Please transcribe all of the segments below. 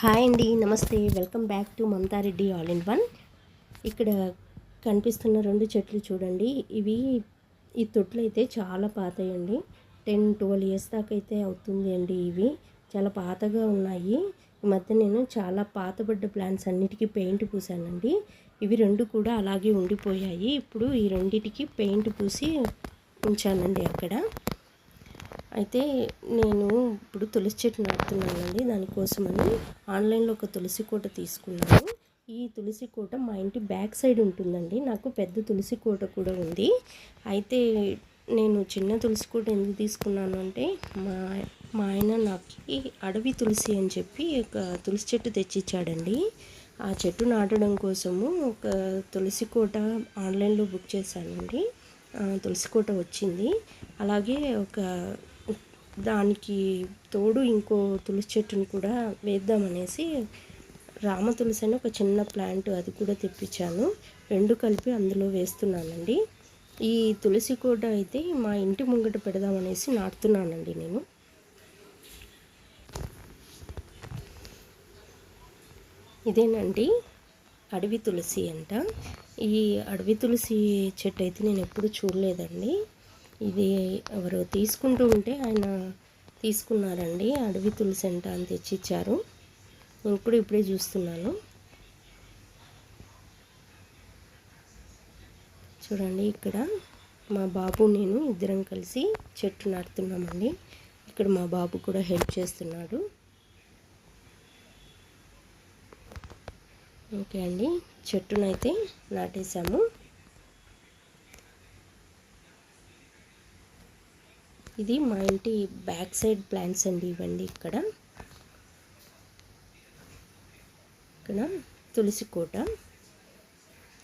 Hi అండి నమస్తే. Welcome back to Mamata Reddy all in one. ఇక్కడ కనిపిస్తున్న రెండు చెట్లు చూడండి. ఇవి ఈ తొట్లు అయితే చాలా పాతయండి. టెన్ ట్వెల్వ్ ఇయర్స్ దాకా అయితే అవుతుంది అండి ఇవి. చాలా పాతగా ఉన్నాయి. ఈ మధ్య నేను చాలా పాతబడ్డ ప్లాంట్స్ అన్నిటికీ పెయింట్ పూసానండి. ఇవి రెండు కూడా అలాగే ఉండిపోయాయి. ఇప్పుడు ఈ రెండిటికి పెయింట్ పూసి ఉంచానండి అక్కడ. అయితే నేను ఇప్పుడు తులసి చెట్టు నాటుతున్నానండి. దానికోసమని ఆన్లైన్లో ఒక తులసి కోట తీసుకున్నాను. ఈ తులసి కోట మా ఇంటి బ్యాక్ సైడ్ ఉంటుందండి. నాకు పెద్ద తులసి కోట కూడా ఉంది. అయితే నేను చిన్న తులసి కోట ఎందుకు తీసుకున్నాను అంటే మా మా ఆయన నాకు అడవి తులసి అని చెప్పి ఒక తులసి చెట్టు తెచ్చిచ్చాడండి. ఆ చెట్టు నాటడం కోసము ఒక తులసి కోట ఆన్లైన్లో బుక్ చేశానండి. తులసి కోట వచ్చింది. అలాగే ఒక దానికి తోడు ఇంకో తులసి చెట్టును కూడా వేద్దామనేసి రామ తులసి అని ఒక చిన్న ప్లాంట్ అది కూడా తెప్పించాను. రెండు కలిపి అందులో వేస్తున్నానండి. ఈ తులసి కూడా అయితే మా ఇంటి ముంగట పెడదామనేసి నాటుతున్నానండి నేను. ఇదేనండి అడవి తులసి అంట. ఈ అడవి తులసి చెట్టు అయితే నేను ఎప్పుడు చూడలేదండి. ఇది ఎవరు తీసుకుంటూ ఉంటే ఆయన తీసుకున్నారండి. అడవి తులసి అంట అని తెచ్చిచ్చారు. నేను ఇప్పుడు ఇప్పుడే చూస్తున్నాను. చూడండి ఇక్కడ మా బాబు నేను ఇద్దరం కలిసి చెట్టు నాటుతున్నామండి. ఇక్కడ మా బాబు కూడా హెల్ప్ చేస్తున్నాడు. ఓకే అండి. చెట్టునైతే నాటేసాము ఇది మా ఇంటి బ్యాక్ సైడ్ ప్లాంట్స్ అండి ఇవ్వండి ఇక్కడ. ఇక్కడ తులసి కోట.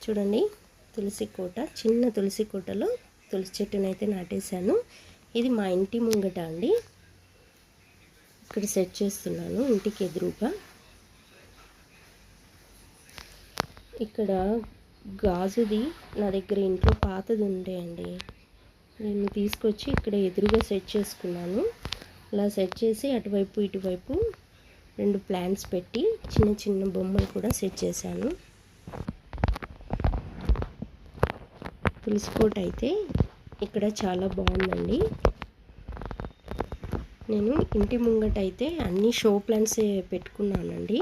చూడండి తులసి కోట చిన్న తులసి కోటలో తులసి చెట్టునైతే నాటేశాను. ఇది మా ఇంటి ముంగట అండి. ఇక్కడ సెట్ చేస్తున్నాను ఇంటికి ఎదురుగా. ఇక్కడ గాజుది నా దగ్గర ఇంట్లో పాతది ఉండే అండి. నేను తీసుకొచ్చి ఇక్కడ ఎదురుగా సెట్ చేసుకున్నాను. అలా సెట్ చేసి అటువైపు ఇటువైపు రెండు ప్లాంట్స్ పెట్టి చిన్న చిన్న బొమ్మలు కూడా సెట్ చేశాను. తులసికోట అయితే ఇక్కడ చాలా బాగుందండి. నేను ఇంటి ముంగట అయితే అన్ని షో ప్లాంట్స్ పెట్టుకున్నానండి.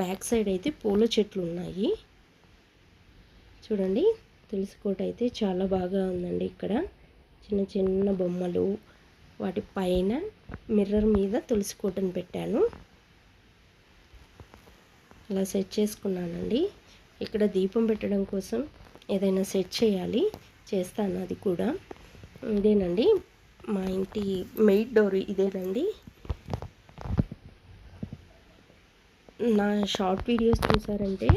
బ్యాక్ సైడ్ అయితే పూల చెట్లు ఉన్నాయి. చూడండి తులసికోట అయితే చాలా బాగా ఉందండి ఇక్కడ. చిన్న చిన్న బొమ్మలు వాటి పైన మిర్రర్ మీద తులసి కోటను పెట్టాను. అలా సెట్ చేసుకున్నానండి. ఇక్కడ దీపం పెట్టడం కోసం ఏదైనా సెట్ చేయాలి. చేస్తాను అది కూడా. ఇదేనండి. మా ఇంటి మెయిట్ డోర్ ఇదేనండి. నా షార్ట్ వీడియోస్ చూసారంటే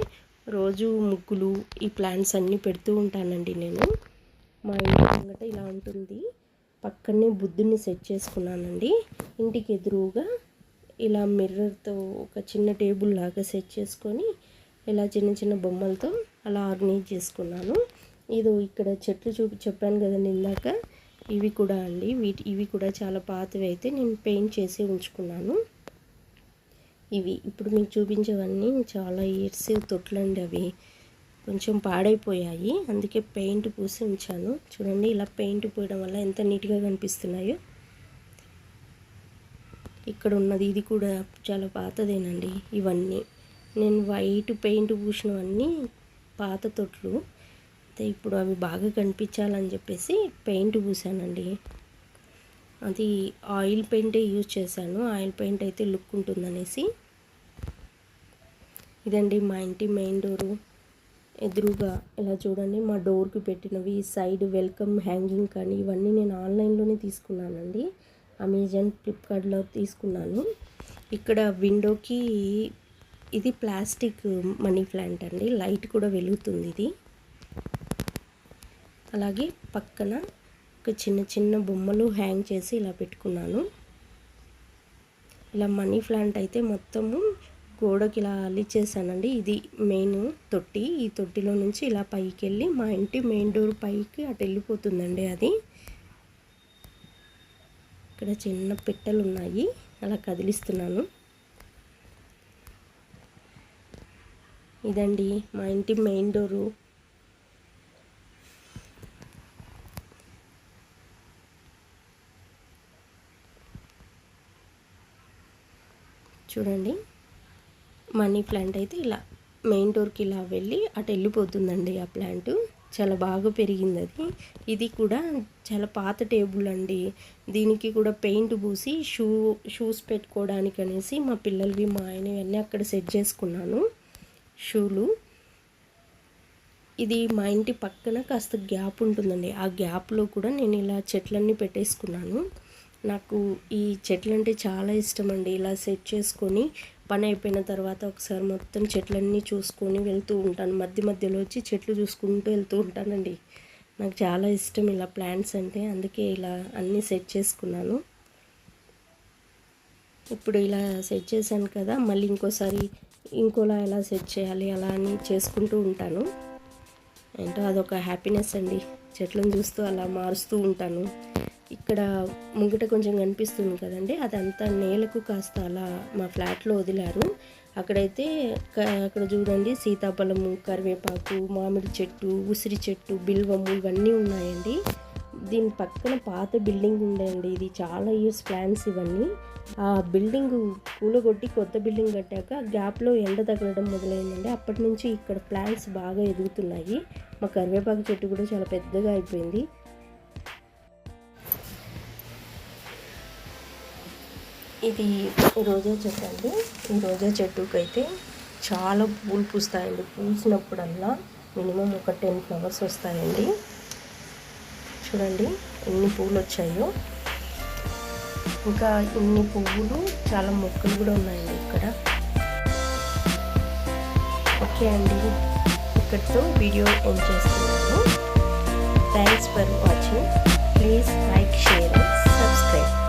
రోజు ముగ్గులు ఈ ప్లాంట్స్ అన్నీ పెడుతూ ఉంటానండి నేను. మా ఇంటి ముంగట ఇలా ఉంటుంది. పక్కనే బుద్ధుని సెట్ చేసుకున్నానండి. ఇంటికి ఎదురుగా ఇలా మిర్రర్తో ఒక చిన్న టేబుల్ లాగా సెట్ చేసుకొని ఇలా చిన్న చిన్న బొమ్మలతో అలా ఆర్గనైజ్ చేసుకున్నాను. ఇది ఇక్కడ చెట్లు చూపి చెప్పాను కదండి ఇందాక ఇవి కూడా అండి. వీటి ఇవి కూడా చాలా పాతవి అయితే నేను పెయింట్ చేసి ఉంచుకున్నాను. ఇవి ఇప్పుడు మీకు చూపించేవన్నీ చాలా ఇయర్స్ తొట్లండి అవి. కొంచెం పాడైపోయాయి. అందుకే పెయింట్ పూసి ఉంచాను చూడండి ఇలా పెయింట్ పోయడం వల్ల ఎంత నీట్గా కనిపిస్తున్నాయో. ఇక్కడ ఉన్నది ఇది కూడా చాలా పాతదేనండి ఇవన్నీ. నేను వైట్ పెయింట్ పూసినవన్నీ పాత తొట్లు. అయితే ఇప్పుడు అవి బాగా కనిపించాలని చెప్పేసి పెయింట్ పూసానండి. అది ఆయిల్ పెయింటే యూజ్ చేశాను. ఆయిల్ పెయింట్ అయితే లుక్ ఉంటుందనేసి. ఇదండి మా ఇంటి మెయిన్ డోరు. ఎదురుగా ఇలా చూడండి మా డోర్కి పెట్టినవి సైడ్ వెల్కమ్ హ్యాంగింగ్ కానీ ఇవన్నీ నేను ఆన్లైన్లోనే తీసుకున్నానండి. అమెజాన్ ఫ్లిప్కార్ట్లో తీసుకున్నాను. ఇక్కడ విండోకి ఇది ప్లాస్టిక్ మనీ ప్లాంట్ అండి. లైట్ కూడా వెలుగుతుంది ఇది. అలాగే పక్కన ఒక చిన్న చిన్న బొమ్మలు హ్యాంగ్ చేసి ఇలా పెట్టుకున్నాను. ఇలా మనీ ప్లాంట్ అయితే మొత్తము గోడకి ఇలా అల్లిచ్చేసానండి. ఇది మెయిన్ తొట్టి. ఈ తొట్టిలో నుంచి ఇలా పైకి వెళ్ళి మా ఇంటి మెయిన్ డోర్ పైకి అటు వెళ్ళిపోతుందండి అది. ఇక్కడ చిన్న పిట్టలు ఉన్నాయి అలా కదిలిస్తున్నాను. ఇదండి మా ఇంటి మెయిన్ డోరు చూడండి. మనీ ప్లాంట్ అయితే ఇలా మెయిన్ డోర్కి ఇలా వెళ్ళి అటు వెళ్ళిపోతుందండి ఆ ప్లాంట్. చాలా బాగా పెరిగింది అది. ఇది కూడా చాలా పాత టేబుల్ అండి. దీనికి కూడా పెయింట్ పూసి షూ షూస్ పెట్టుకోవడానికి అనేసి మా పిల్లలవి మా ఆయన అన్నీ అక్కడ సెట్ చేసుకున్నాను. షూలు. ఇది మా ఇంటి పక్కన కాస్త గ్యాప్ ఉంటుందండి. ఆ గ్యాప్లో కూడా నేను ఇలా చెట్లన్నీ పెట్టేసుకున్నాను. నాకు ఈ చెట్లు అంటే చాలా ఇష్టం అండి ఇలా సెట్ చేసుకొని పని అయిపోయిన తర్వాత ఒకసారి మొత్తం చెట్లన్నీ చూసుకొని వెళ్తూ ఉంటాను. మధ్య మధ్యలో వచ్చి చెట్లు చూసుకుంటూ వెళ్తూ ఉంటానండి. నాకు చాలా ఇష్టం ఇలా ప్లాంట్స్ అంటే అందుకే ఇలా అన్నీ సెట్ చేసుకున్నాను. ఇప్పుడు ఇలా సెట్ చేశాను కదా మళ్ళీ ఇంకోసారి ఇంకోలా ఎలా సెట్ చేయాలి అలా అని చేసుకుంటూ ఉంటాను. ఏంటో అదొక హ్యాపీనెస్ అండి. చెట్లను చూస్తూ అలా మారుస్తూ ఉంటాను. ఇక్కడ ముంగిట కొంచెం కనిపిస్తుంది కదండి. అదంతా నేలకు కాస్త అలా మా ఫ్లాట్లో వదిలారు. అక్కడైతే అక్కడ చూడండి సీతాఫలము కరివేపాకు మామిడి చెట్టు ఉసిరి చెట్టు బిల్వము ఇవన్నీ ఉన్నాయండి. దీని పక్కన పాత బిల్డింగ్ ఉందండి. ఇది చాలా ఇయర్స్ ప్లాన్స్ ఇవన్నీ. ఆ బిల్డింగ్ కూలగొట్టి కొత్త బిల్డింగ్ కట్టాక గ్యాప్లో ఎండ తగలడం మొదలైందండి. అప్పటి నుంచి ఇక్కడ ప్లాంట్స్ బాగా ఎదుగుతున్నాయి. మా కరివేపాకు చెట్టు కూడా చాలా పెద్దగా అయిపోయింది. ఇది రోజా చెట్టు అండి. ఈ రోజా చెట్టుకి అయితే చాలా పూలు పూస్తాయండి. పూసినప్పుడల్లా మినిమం ఒక టెన్ ఫ్లవర్స్ వస్తాయండి. చూడండి ఎన్ని పూలు వచ్చాయో ఇంకా ఇన్ని పువ్వులు చాలా మొక్కలు కూడా ఉన్నాయండి ఇక్కడ. ఓకే అండి. ఇక్కడితో వీడియో ఎండ్ చేస్తున్నాను. Thanks for watching please like share and subscribe